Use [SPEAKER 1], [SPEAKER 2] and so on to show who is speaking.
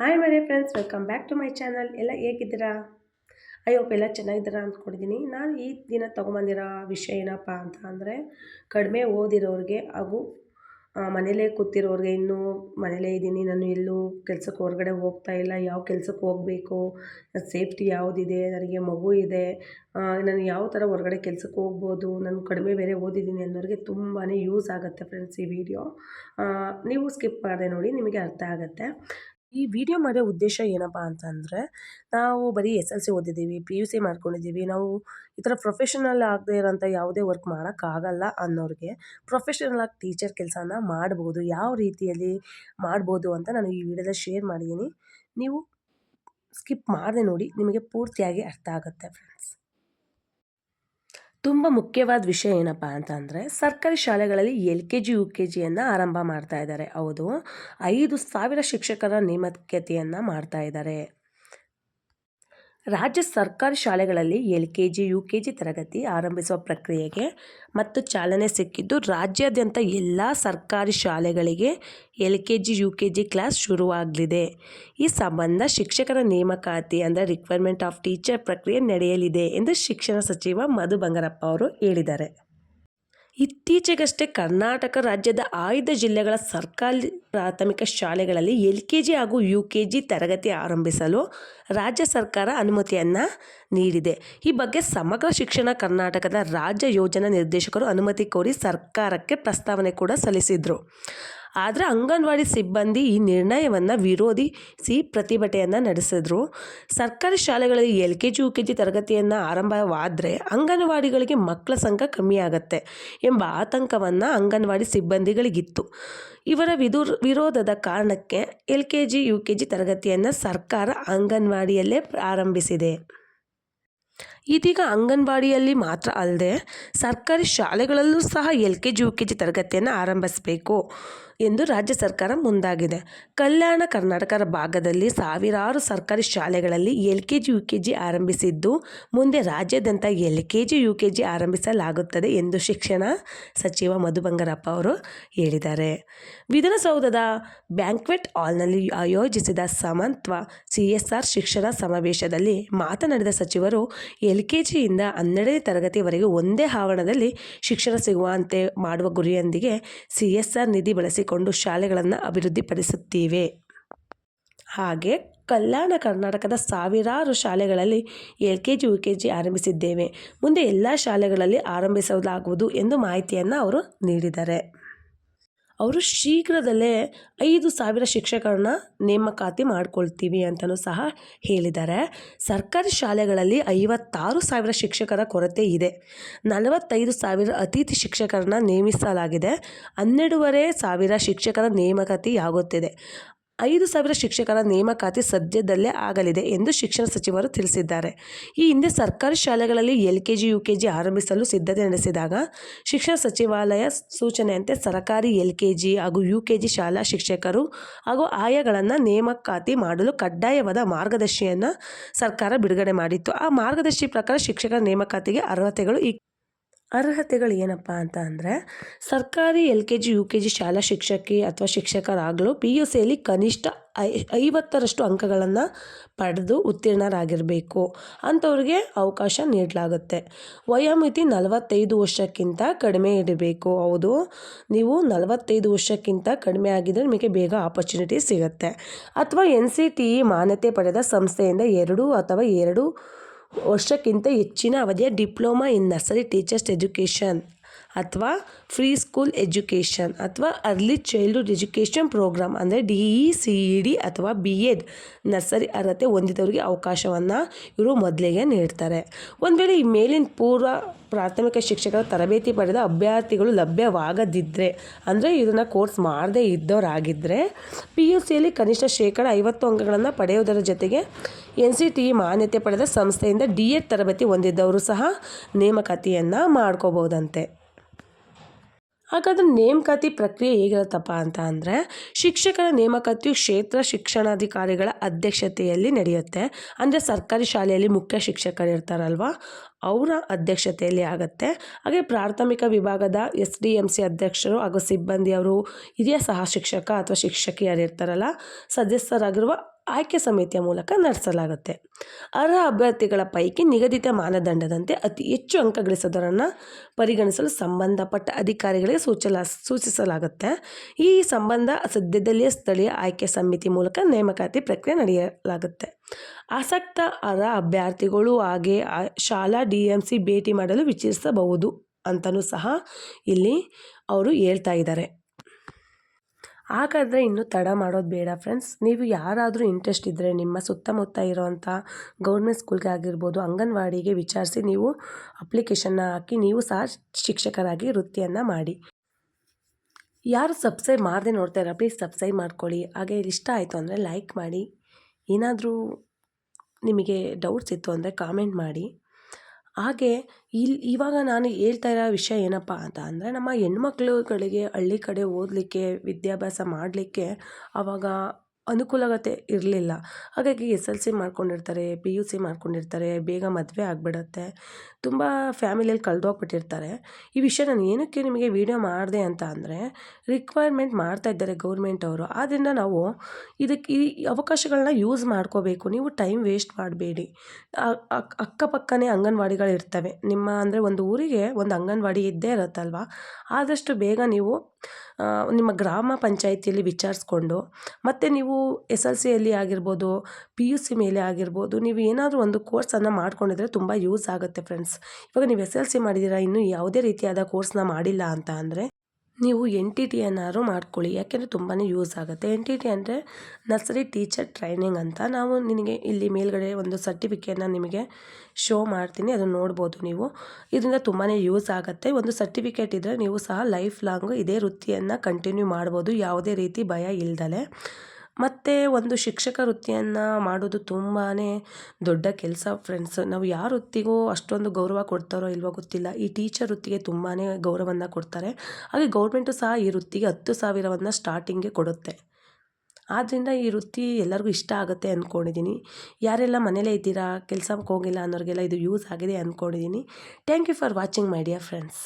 [SPEAKER 1] Hi my friends welcome back to my channel ಎಲ್ಲ ಹೇಗಿದ್ದೀರಾ? ಅಯ್ಯೋ ಎಲ್ಲ ಚೆನ್ನಾಗಿದ್ದೀರಾ ಅಂದ್ಕೊಂಡಿದ್ದೀನಿ. ನಾನು ಈ ದಿನ ತೊಗೊಂಬಂದಿರೋ ವಿಷಯ ಏನಪ್ಪ ಅಂತ ಅಂದರೆ, ಕಡಿಮೆ ಓದಿರೋರಿಗೆ ಹಾಗೂ ಮನೇಲೇ ಕೂತಿರೋರಿಗೆ ಇನ್ನೂ ಮನೇಲೇ ಇದ್ದೀನಿ, ನಾನು ಎಲ್ಲೂ ಕೆಲಸಕ್ಕೆ ಹೊರಗಡೆ ಹೋಗ್ತಾ ಇಲ್ಲ. ಯಾವ ಕೆಲಸಕ್ಕೆ ಹೋಗಬೇಕು? ಸೇಫ್ಟಿ ಯಾವುದಿದೆ? ನನಗೆ ಮಗು ಇದೆ. ನಾನು ಯಾವ ಥರ ಹೊರಗಡೆ ಕೆಲಸಕ್ಕೆ ಹೋಗ್ಬೋದು? ನಾನು ಕಡಿಮೆ ಬೇರೆ ಓದಿದ್ದೀನಿ ಅನ್ನೋರಿಗೆ ತುಂಬಾ ಯೂಸ್ ಆಗುತ್ತೆ ಫ್ರೆಂಡ್ಸ್ ಈ ವಿಡಿಯೋ ನೀವು ಸ್ಕಿಪ್ ಮಾಡದೆ ನೋಡಿ, ನಿಮಗೆ ಅರ್ಥ ಆಗುತ್ತೆ. ಈ ವಿಡಿಯೋ ಮಾಡೋ ಉದ್ದೇಶ ಏನಪ್ಪ ಅಂತಂದರೆ, ನಾವು ಬರೀ ಎಸ್ ಎಲ್ ಸಿ ಓದಿದ್ದೀವಿ, ಪಿ ಯು ಸಿ ಮಾಡ್ಕೊಂಡಿದ್ದೀವಿ, ನಾವು ಈ ಥರ ಪ್ರೊಫೆಷನಲ್ ಆಗದೇ ಇರೋಂಥ ಯಾವುದೇ ವರ್ಕ್ ಮಾಡೋಕ್ಕಾಗಲ್ಲ ಅನ್ನೋರಿಗೆ ಪ್ರೊಫೆಷನಲ್ ಆಗಿ ಟೀಚರ್ ಕೆಲಸನ ಮಾಡ್ಬೋದು, ಯಾವ ರೀತಿಯಲ್ಲಿ ಮಾಡ್ಬೋದು ಅಂತ ನಾನು ಈ ವಿಡಿಯೋದಲ್ಲಿ ಶೇರ್ ಮಾಡಿದ್ದೀನಿ. ನೀವು ಸ್ಕಿಪ್ ಮಾಡದೆ ನೋಡಿ, ನಿಮಗೆ ಪೂರ್ತಿಯಾಗಿ ಅರ್ಥ ಆಗುತ್ತೆ ಫ್ರೆಂಡ್ಸ್ ತುಂಬ ಮುಖ್ಯವಾದ ವಿಷಯ ಏನಪ್ಪ ಅಂತ ಅಂದರೆ ಸರ್ಕಾರಿ ಶಾಲೆಗಳಲ್ಲಿ L K G U K ಜಿಯನ್ನು ಆರಂಭ ಮಾಡ್ತಾ ಇದ್ದಾರೆ. ಹೌದು. ಐದು ಸಾವಿರ ಶಿಕ್ಷಕರ ನೇಮಕತೆಯನ್ನು ಮಾಡ್ತಾ ಇದ್ದಾರೆ. ರಾಜ್ಯ ಸರ್ಕಾರಿ ಶಾಲೆಗಳಲ್ಲಿ L K G, U K G ತರಗತಿ ಆರಂಭಿಸುವ ಪ್ರಕ್ರಿಯೆಗೆ ಮತ್ತು ಚಾಲನೆ ಸಿಕ್ಕಿದ್ದು ರಾಜ್ಯಾದ್ಯಂತ ಎಲ್ಲ ಸರ್ಕಾರಿ ಶಾಲೆಗಳಿಗೆ L K G, U K G class ಶುರುವಾಗಲಿದೆ. ಈ ಸಂಬಂಧ ಶಿಕ್ಷಕರ ನೇಮಕಾತಿ ಅಂದರೆ ರಿಕ್ವೈರ್ಮೆಂಟ್ ಆಫ್ ಟೀಚರ್ ಪ್ರಕ್ರಿಯೆ ನಡೆಯಲಿದೆ ಎಂದು ಶಿಕ್ಷಣ ಸಚಿವ ಮಧು ಬಂಗಾರಪ್ಪ ಅವರು ಹೇಳಿದ್ದಾರೆ. ಇತ್ತೀಚೆಗಷ್ಟೇ ಕರ್ನಾಟಕ ರಾಜ್ಯದ ಆಯ್ದ ಜಿಲ್ಲೆಗಳ ಸರ್ಕಾರಿ ಪ್ರಾಥಮಿಕ ಶಾಲೆಗಳಲ್ಲಿ ಎಲ್ ಕೆ ಜಿ ಹಾಗೂ ಯು ಕೆ ಜಿ ತರಗತಿ ಆರಂಭಿಸಲು ರಾಜ್ಯ ಸರ್ಕಾರ ಅನುಮತಿಯನ್ನು ನೀಡಿದೆ. ಈ ಬಗ್ಗೆ ಸಮಗ್ರ ಶಿಕ್ಷಣ ಕರ್ನಾಟಕದ ರಾಜ್ಯ ಯೋಜನಾ ನಿರ್ದೇಶಕರು ಅನುಮತಿ ಕೋರಿ ಸರ್ಕಾರಕ್ಕೆ ಪ್ರಸ್ತಾವನೆ ಕೂಡ ಸಲ್ಲಿಸಿದರು. ಆದರೆ ಅಂಗನವಾಡಿ ಸಿಬ್ಬಂದಿ ಈ ನಿರ್ಣಯವನ್ನು ವಿರೋಧಿಸಿ ಪ್ರತಿಭಟನೆಯನ್ನು ನಡೆಸಿದ್ರು. ಸರ್ಕಾರಿ ಶಾಲೆಗಳಲ್ಲಿ L K G U K G ತರಗತಿಯನ್ನು ಆರಂಭವಾದರೆ ಅಂಗನವಾಡಿಗಳಿಗೆ ಮಕ್ಕಳ ಸಂಖ್ಯೆ ಕಮ್ಮಿ ಆಗುತ್ತೆ ಎಂಬ ಆತಂಕವನ್ನು ಅಂಗನವಾಡಿ ಸಿಬ್ಬಂದಿಗಳಿಗಿತ್ತು. ಇವರ ವಿದುರ್, ವಿರೋಧದ ಕಾರಣಕ್ಕೆ L K G U K G ತರಗತಿಯನ್ನು ಸರ್ಕಾರ ಅಂಗನವಾಡಿಯಲ್ಲೇ ಪ್ರಾರಂಭಿಸಿದೆ. ಇದೀಗ ಅಂಗನವಾಡಿಯಲ್ಲಿ ಮಾತ್ರ ಅಲ್ಲದೆ ಸರ್ಕಾರಿ ಶಾಲೆಗಳಲ್ಲೂ ಸಹ L K G U K G ತರಗತಿಯನ್ನು ಆರಂಭಿಸಬೇಕು. ಎಂದು ರಾಜ್ಯ ಸರ್ಕಾರ ಮುಂದಾಗಿದೆ. ಕಲ್ಯಾಣ ಕರ್ನಾಟಕ ಭಾಗದಲ್ಲಿ ಸಾವಿರಾರು ಸರ್ಕಾರಿ ಶಾಲೆಗಳಲ್ಲಿ L K G U K G ಆರಂಭಿಸಿದ್ದು, ಮುಂದೆ ರಾಜ್ಯಾದ್ಯಂತ L K G U K G ಆರಂಭಿಸಲಾಗುತ್ತದೆ ಎಂದು ಶಿಕ್ಷಣ ಸಚಿವ ಮಧು ಬಂಗಾರಪ್ಪ ಅವರು ಹೇಳಿದ್ದಾರೆ. ವಿಧಾನಸೌಧದ ಬ್ಯಾಂಕ್ವೆಟ್ ಹಾಲ್ನಲ್ಲಿ ಆಯೋಜಿಸಿದ ಸಮಂತ್ವ ಸಿ ಎಸ್ ಆರ್ ಶಿಕ್ಷಣ ಸಮಾವೇಶದಲ್ಲಿ ಮಾತನಾಡಿದ ಸಚಿವರು ಎಲ್ ಕೆ ಜಿಯಿಂದ ಹನ್ನೆರಡನೇ ತರಗತಿವರೆಗೆ ಒಂದೇ ಆವರಣದಲ್ಲಿ ಶಿಕ್ಷಣ ಸಿಗುವಂತೆ ಮಾಡುವ ಗುರಿಯೊಂದಿಗೆ ಸಿ ಎಸ್ ಆರ್ ನಿಧಿ ಬಳಸಿಕೊಂಡು ಶಾಲೆಗಳನ್ನು ಅಭಿವೃದ್ಧಿಪಡಿಸುತ್ತೀವಿ. ಹಾಗೆ ಕಲ್ಯಾಣ ಕರ್ನಾಟಕದ ಸಾವಿರಾರು ಶಾಲೆಗಳಲ್ಲಿ L K G U K G ಆರಂಭಿಸಿದ್ದೇವೆ. ಮುಂದೆ ಎಲ್ಲ ಶಾಲೆಗಳಲ್ಲಿ ಆರಂಭಿಸಲಾಗುವುದು ಎಂದು ಮಾಹಿತಿಯನ್ನು ಅವರು ನೀಡಿದ್ದಾರೆ. ಅವರು ಶೀಘ್ರದಲ್ಲೇ ಐದು ಸಾವಿರ ಶಿಕ್ಷಕರನ್ನ ನೇಮಕಾತಿ ಮಾಡ್ಕೊಳ್ತೀವಿ ಅಂತಲೂ ಸಹ ಹೇಳಿದ್ದಾರೆ. ಸರ್ಕಾರಿ ಶಾಲೆಗಳಲ್ಲಿ ಐವತ್ತಾರು ಸಾವಿರ ಶಿಕ್ಷಕರ ಕೊರತೆ ಇದೆ. ನಲವತ್ತೈದು ಸಾವಿರ ಅತಿಥಿ ಶಿಕ್ಷಕರನ್ನ ನೇಮಿಸಲಾಗಿದೆ. ಹನ್ನೆರಡೂವರೆ ಸಾವಿರ ಶಿಕ್ಷಕರ ನೇಮಕಾತಿಯಾಗುತ್ತಿದೆ. ಐದು ಸಾವಿರ ಶಿಕ್ಷಕರ ನೇಮಕಾತಿ ಸದ್ಯದಲ್ಲೇ ಆಗಲಿದೆ ಎಂದು ಶಿಕ್ಷಣ ಸಚಿವರು ತಿಳಿಸಿದ್ದಾರೆ. ಈ ಹಿಂದೆ ಸರ್ಕಾರಿ ಶಾಲೆಗಳಲ್ಲಿ L K G U K G ಆರಂಭಿಸಲು ಸಿದ್ಧತೆ ನಡೆಸಿದಾಗ ಶಿಕ್ಷಣ ಸಚಿವಾಲಯ ಸೂಚನೆಯಂತೆ ಸರ್ಕಾರಿ ಎಲ್ ಕೆ ಜಿ ಹಾಗೂ ಯು ಕೆ ಜಿ ಶಾಲಾ ಶಿಕ್ಷಕರು ಹಾಗೂ ಆಯಾಗಳನ್ನು ನೇಮಕಾತಿ ಮಾಡಲು ಕಡ್ಡಾಯವಾದ ಮಾರ್ಗದರ್ಶಿಯನ್ನು ಸರ್ಕಾರ ಬಿಡುಗಡೆ ಮಾಡಿತ್ತು. ಆ ಮಾರ್ಗದರ್ಶಿ ಪ್ರಕಾರ ಶಿಕ್ಷಕರ ನೇಮಕಾತಿಗೆ ಅರ್ಹತೆಗಳು ಈ ಅರ್ಹತೆಗಳು ಏನಪ್ಪ ಅಂತ ಅಂದರೆ, ಸರ್ಕಾರಿ L K G, U K G ಶಾಲಾ ಶಿಕ್ಷಕಿ ಅಥವಾ ಶಿಕ್ಷಕರಾಗಲು ಪಿ ಯು ಸಿಯಲ್ಲಿ ಕನಿಷ್ಠ ಐ, ಐವತ್ತರಷ್ಟು ಅಂಕಗಳನ್ನು ಪಡೆದು ಉತ್ತೀರ್ಣರಾಗಿರಬೇಕು. ಅಂಥವ್ರಿಗೆ ಅವಕಾಶ ನೀಡಲಾಗುತ್ತೆ. ವಯೋಮಿತಿ ನಲವತ್ತೈದು ವರ್ಷಕ್ಕಿಂತ ಕಡಿಮೆ ಇಡಬೇಕು. ಹೌದು, ನೀವು ನಲವತ್ತೈದು ವರ್ಷಕ್ಕಿಂತ ಕಡಿಮೆ ಆಗಿದ್ದರೆ ನಿಮಗೆ ಬೇಗ ಆಪರ್ಚುನಿಟಿ ಸಿಗುತ್ತೆ. ಅಥವಾ ಎನ್ ಸಿ ಟಿ ಇ ಮಾನ್ಯತೆ ಪಡೆದ ಸಂಸ್ಥೆಯಿಂದ ಎರಡು ಅಥವಾ ಎರಡು ವರ್ಷಕ್ಕಿಂತ ಹೆಚ್ಚಿನ ಅವಧಿಯ diploma in nursery teachers education. ಅಥವಾ ಫ್ರೀ ಸ್ಕೂಲ್ ಎಜುಕೇಷನ್ ಅಥವಾ ಅರ್ಲಿ ಚೈಲ್ಡ್ಹುಡ್ ಎಜುಕೇಷನ್ ಪ್ರೋಗ್ರಾಮ್ ಅಂದರೆ D E C E D ಅಥವಾ ಬಿ ಎಡ್ ನರ್ಸರಿ ಅರ್ಹತೆ ಹೊಂದಿದವರಿಗೆ ಅವಕಾಶವನ್ನು ಇವರು ಮೊದಲಿಗೆ ನೀಡ್ತಾರೆ. ಒಂದು ವೇಳೆ ಈ ಮೇಲಿನ ಪೂರ್ವ ಪ್ರಾಥಮಿಕ ಶಿಕ್ಷಕರ ತರಬೇತಿ ಪಡೆದ ಅಭ್ಯರ್ಥಿಗಳು ಲಭ್ಯವಾಗದಿದ್ದರೆ ಅಂದರೆ ಇದನ್ನು ಕೋರ್ಸ್ ಮಾಡದೇ ಇದ್ದವರಾಗಿದ್ದರೆ ಪಿ ಯು ಸಿಯಲ್ಲಿ ಕನಿಷ್ಠ ಶೇಕಡ ಐವತ್ತು ಅಂಕಗಳನ್ನು ಪಡೆಯುವುದರ ಜೊತೆಗೆ ಎನ್ ಸಿ ಟಿ ಮಾನ್ಯತೆ ಪಡೆದ ಸಂಸ್ಥೆಯಿಂದ ಡಿ ಎಡ್ ತರಬೇತಿ ಹೊಂದಿದ್ದವರು ಸಹ ನೇಮಕಾತಿಯನ್ನು ಮಾಡ್ಕೋಬೋದಂತೆ. ಹಾಗಾದರೆ ನೇಮಕಾತಿ ಪ್ರಕ್ರಿಯೆ ಹೇಗಿರುತ್ತಪ್ಪ ಅಂತ ಅಂದರೆ ಶಿಕ್ಷಕರ ನೇಮಕಾತಿಯು ಕ್ಷೇತ್ರ ಶಿಕ್ಷಣಾಧಿಕಾರಿಗಳ ಅಧ್ಯಕ್ಷತೆಯಲ್ಲಿ ನಡೆಯುತ್ತೆ. ಅಂದರೆ ಸರ್ಕಾರಿ ಶಾಲೆಯಲ್ಲಿ ಮುಖ್ಯ ಶಿಕ್ಷಕರು ಇರ್ತಾರಲ್ವ ಅವರ ಅಧ್ಯಕ್ಷತೆಯಲ್ಲಿ ಆಗುತ್ತೆ. ಹಾಗೆ ಪ್ರಾಥಮಿಕ ವಿಭಾಗದ ಎಸ್ ಡಿ ಎಂ ಸಿ ಅಧ್ಯಕ್ಷರು ಹಾಗೂ ಸಿಬ್ಬಂದಿಯವರು ಹಿರಿಯ ಸಹ ಶಿಕ್ಷಕ ಅಥವಾ ಶಿಕ್ಷಕಿಯರು ಇರ್ತಾರಲ್ಲ ಸದಸ್ಯರಾಗಿರುವ ಆಯ್ಕೆ ಸಮಿತಿಯ ಮೂಲಕ ನಡೆಸಲಾಗುತ್ತೆ. ಅರ್ಹ ಅಭ್ಯರ್ಥಿಗಳ ಪೈಕಿ ನಿಗದಿತ ಮಾನದಂಡದಂತೆ ಅತಿ ಹೆಚ್ಚು ಅಂಕ ಗಳಿಸೋದರನ್ನು ಪರಿಗಣಿಸಲು ಸಂಬಂಧಪಟ್ಟ ಅಧಿಕಾರಿಗಳಿಗೆ ಸೂಚಲ, ಸೂಚಿಸಲಾಗುತ್ತೆ. ಈ ಸಂಬಂಧ ಸದ್ಯದಲ್ಲಿಯೇ ಸ್ಥಳೀಯ ಆಯ್ಕೆ ಸಮಿತಿ ಮೂಲಕ ನೇಮಕಾತಿ ಪ್ರಕ್ರಿಯೆ ನಡೆಯಲಾಗುತ್ತೆ. ಆಸಕ್ತ ಅರ್ಹ ಅಭ್ಯರ್ಥಿಗಳು ಹಾಗೆ ಶಾಲಾ ಡಿ ಎಂ ಸಿ ಭೇಟಿ ಮಾಡಲು ವಿಚಾರಿಸಬಹುದು ಅಂತಲೂ ಸಹ ಇಲ್ಲಿ ಅವರು ಹೇಳ್ತಾ ಇದ್ದಾರೆ. ಹಾಗಾದರೆ ಇನ್ನು ತಡ ಮಾಡೋದು ಬೇಡ ಫ್ರೆಂಡ್ಸ್ ನೀವು ಯಾರಾದರೂ ಇಂಟ್ರೆಸ್ಟ್ ಇದ್ದರೆ ನಿಮ್ಮ ಸುತ್ತಮುತ್ತ ಇರೋವಂಥ ಗೌರ್ಮೆಂಟ್ ಸ್ಕೂಲ್ಗೆ ಆಗಿರ್ಬೋದು, ಅಂಗನವಾಡಿಗೆ ವಿಚಾರಿಸಿ ನೀವು ಅಪ್ಲಿಕೇಶನ್ನ ಹಾಕಿ, ನೀವು ಸಹ ಶಿಕ್ಷಕರಾಗಿ ವೃತ್ತಿಯನ್ನು ಮಾಡಿ. ಯಾರು ಸಬ್ಸ್ಕ್ರೈಬ್ ಮಾಡದೆ ನೋಡ್ತಾ ಇರೋ ಪ್ಲೀಸ್ ಸಬ್ಸ್ಕ್ರೈಬ್ ಮಾಡ್ಕೊಳ್ಳಿ. ಹಾಗೆ ಇಷ್ಟ ಆಯಿತು ಅಂದರೆ ಲೈಕ್ ಮಾಡಿ. ಏನಾದರೂ ನಿಮಗೆ ಡೌಟ್ಸ್ ಇತ್ತು ಅಂದರೆ ಕಾಮೆಂಟ್ ಮಾಡಿ. ಹಾಗೆ ಇಲ್ಲಿ ಇವಾಗ ನಾನು ಹೇಳ್ತಾ ಇರೋ ವಿಷಯ ಏನಪ್ಪ ಅಂತ ಅಂದರೆ ನಮ್ಮ ಹೆಣ್ಮಕ್ಳುಗಳಿಗೆ ಹಳ್ಳಿ ಕಡೆ ಓದಲಿಕ್ಕೆ, ವಿದ್ಯಾಭ್ಯಾಸ ಮಾಡಲಿಕ್ಕೆ ಆವಾಗ ಅನುಕೂಲತೆ ಇರಲಿಲ್ಲ. ಹಾಗಾಗಿ ಎಸ್ ಎಲ್ ಸಿ ಮಾಡ್ಕೊಂಡಿರ್ತಾರೆ, ಪಿ ಯು ಸಿ ಮಾಡ್ಕೊಂಡಿರ್ತಾರೆ, ಬೇಗ ಮದುವೆ ಆಗಿಬಿಡತ್ತೆ. ತುಂಬ ಫ್ಯಾಮಿಲಿಯಲ್ಲಿ ಕಳೆದೋಗ್ಬಿಟ್ಟಿರ್ತಾರೆ ಈ ವಿಷಯ ನಾನು ಏನಕ್ಕೆ ನಿಮಗೆ ವೀಡಿಯೋ ಮಾಡಿದೆ ಅಂತ ಅಂದರೆ ರಿಕ್ವೈರ್ಮೆಂಟ್ ಮಾಡ್ತಾ ಇದ್ದಾರೆ ಗೌರ್ಮೆಂಟ್ ಅವರು. ಆದ್ದರಿಂದ ನಾವು ಇದಕ್ಕೆ ಈ ಅವಕಾಶಗಳನ್ನ ಯೂಸ್ ಮಾಡ್ಕೋಬೇಕು. ನೀವು ಟೈಮ್ ವೇಸ್ಟ್ ಮಾಡಬೇಡಿ. ಅಕ್ಕಪಕ್ಕನೇ ಅಂಗನವಾಡಿಗಳು ಇರ್ತವೆ ನಿಮ್ಮ ಅಂದರೆ ಒಂದು ಊರಿಗೆ ಒಂದು ಅಂಗನವಾಡಿ ಇದ್ದೇ ಇರುತ್ತಲ್ವ? ಆದಷ್ಟು ಬೇಗ ನೀವು ನಿಮ್ಮ ಗ್ರಾಮ ಪಂಚಾಯಿತಿಯಲ್ಲಿ ವಿಚಾರಿಸ್ಕೊಂಡು, ಮತ್ತು ನೀವು ಎಸ್ ಎಲ್ ಸಿಯಲ್ಲಿ ಆಗಿರ್ಬೋದು, ಪಿ ಯು ಸಿ ಮೇಲೆ ಆಗಿರ್ಬೋದು, ನೀವು ಏನಾದರೂ ಒಂದು ಕೋರ್ಸನ್ನು ಮಾಡ್ಕೊಂಡಿದ್ರೆ ತುಂಬ ಯೂಸ್ ಆಗುತ್ತೆ ಫ್ರೆಂಡ್ಸ್ ಇವಾಗ ನೀವು ಎಸ್ ಎಲ್ ಸಿ ಮಾಡಿದ್ದೀರಾ, ಇನ್ನೂ ಯಾವುದೇ ರೀತಿಯಾದ ಕೋರ್ಸನ್ನ ಮಾಡಿಲ್ಲ ಅಂತ ಅಂದರೆ? ನೀವು ಎನ್ ಟಿ ಟಿಯನ್ನಾದ್ರು ಮಾಡ್ಕೊಳ್ಳಿ. ಯಾಕೆಂದರೆ ತುಂಬಾ ಯೂಸ್ ಆಗುತ್ತೆ. ಎನ್ ಟಿ ಟಿ ಅಂದರೆ ನರ್ಸರಿ ಟೀಚರ್ ಟ್ರೈನಿಂಗ್ ಅಂತ ನಾವು ನಿನಗೆ ಇಲ್ಲಿ ಮೇಲ್ಗಡೆ ಒಂದು ಸರ್ಟಿಫಿಕೇಟ್ನ ನಿಮಗೆ ಶೋ ಮಾಡ್ತೀನಿ. ಅದನ್ನು ನೋಡ್ಬೋದು ನೀವು. ಇದರಿಂದ ತುಂಬಾ ಯೂಸ್ ಆಗುತ್ತೆ. ಒಂದು ಸರ್ಟಿಫಿಕೇಟ್ ಇದ್ದರೆ ನೀವು ಸಹ ಲೈಫ್ ಲಾಂಗ್ ಇದೇ ವೃತ್ತಿಯನ್ನು ಕಂಟಿನ್ಯೂ ಮಾಡ್ಬೋದು. ಯಾವುದೇ ರೀತಿ ಭಯ ಇಲ್ದಲೆ. ಮತ್ತು ಒಂದು ಶಿಕ್ಷಕ ವೃತ್ತಿಯನ್ನು ಮಾಡೋದು ತುಂಬಾ ದೊಡ್ಡ ಕೆಲಸ ಫ್ರೆಂಡ್ಸ್ ನಾವು ಯಾರ ವೃತ್ತಿಗೂ ಅಷ್ಟೊಂದು ಗೌರವ ಕೊಡ್ತಾರೋ ಇಲ್ವೋ ಗೊತ್ತಿಲ್ಲ. ಈ ಟೀಚರ್ ವೃತ್ತಿಗೆ ತುಂಬಾ ಗೌರವವನ್ನು ಕೊಡ್ತಾರೆ. ಹಾಗೆ ಗೌರ್ಮೆಂಟು ಸಹ ಈ ವೃತ್ತಿಗೆ ಹತ್ತು ಸಾವಿರವನ್ನು ಸ್ಟಾರ್ಟಿಂಗ್ಗೆ ಕೊಡುತ್ತೆ. ಆದ್ದರಿಂದ ಈ ವೃತ್ತಿ ಎಲ್ಲರಿಗೂ ಇಷ್ಟ ಆಗುತ್ತೆ ಅಂದ್ಕೊಂಡಿದ್ದೀನಿ ಯಾರೆಲ್ಲ ಮನೇಲೇ ಇದ್ದೀರಾ, ಕೆಲಸಕ್ಕೆ ಹೋಗಿಲ್ಲ ಅನ್ನೋರಿಗೆಲ್ಲ ಇದು ಯೂಸ್ ಆಗಿದೆ ಅಂದ್ಕೊಂಡಿದ್ದೀನಿ thank you for watching my dear friends